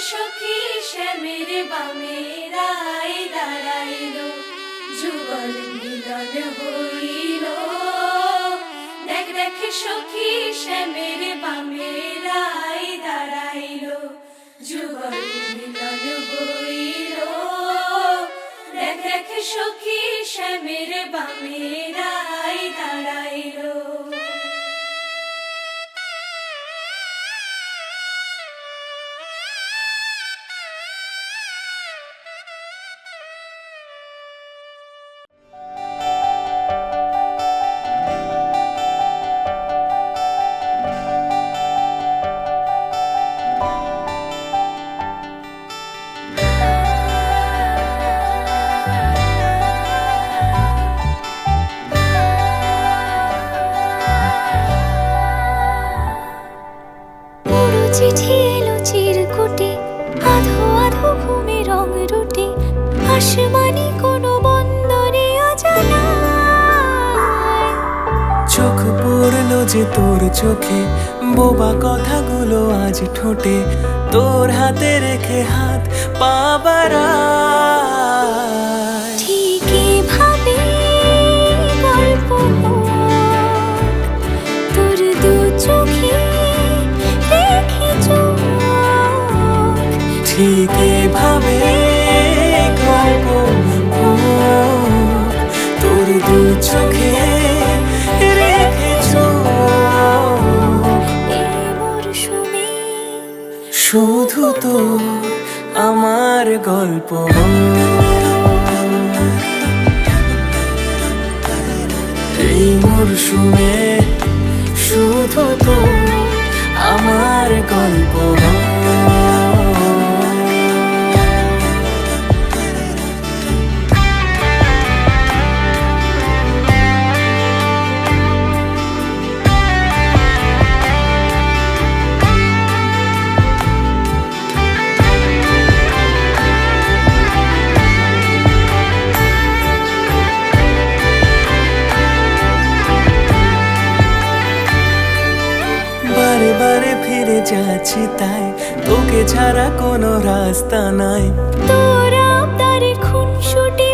সখী শ্যামের বামেরাই দাঁড়াইল, যুগল মিলন হইল। দেখ দেখ, সখী শ্যামের বামেরাই দাঁড়াইল, যুগল মিলন হইল। দেখ দেখ, সখী শ্যামের বামেরাই চিঠি এলো চিরকুটে আধো আধো ঘুমে রং রুটে। আসমানি কোনো বন্দরে অজানায় চোখ পড়ল যে তোর চোখে, বোবা কথাগুলো আজ ঠোঁটে। তোর হাতে রেখে হাত পাবারায় চোখে রেখেছ। শুধু তো আমার গল্প। এই মরশুমে শুধু তো আমার গল্প। বারে ফিরে যাচ্ছি তাই। তোকে ছাড়া কোনো রাস্তা নাই। তোর আবদারে খুনসুটি বারো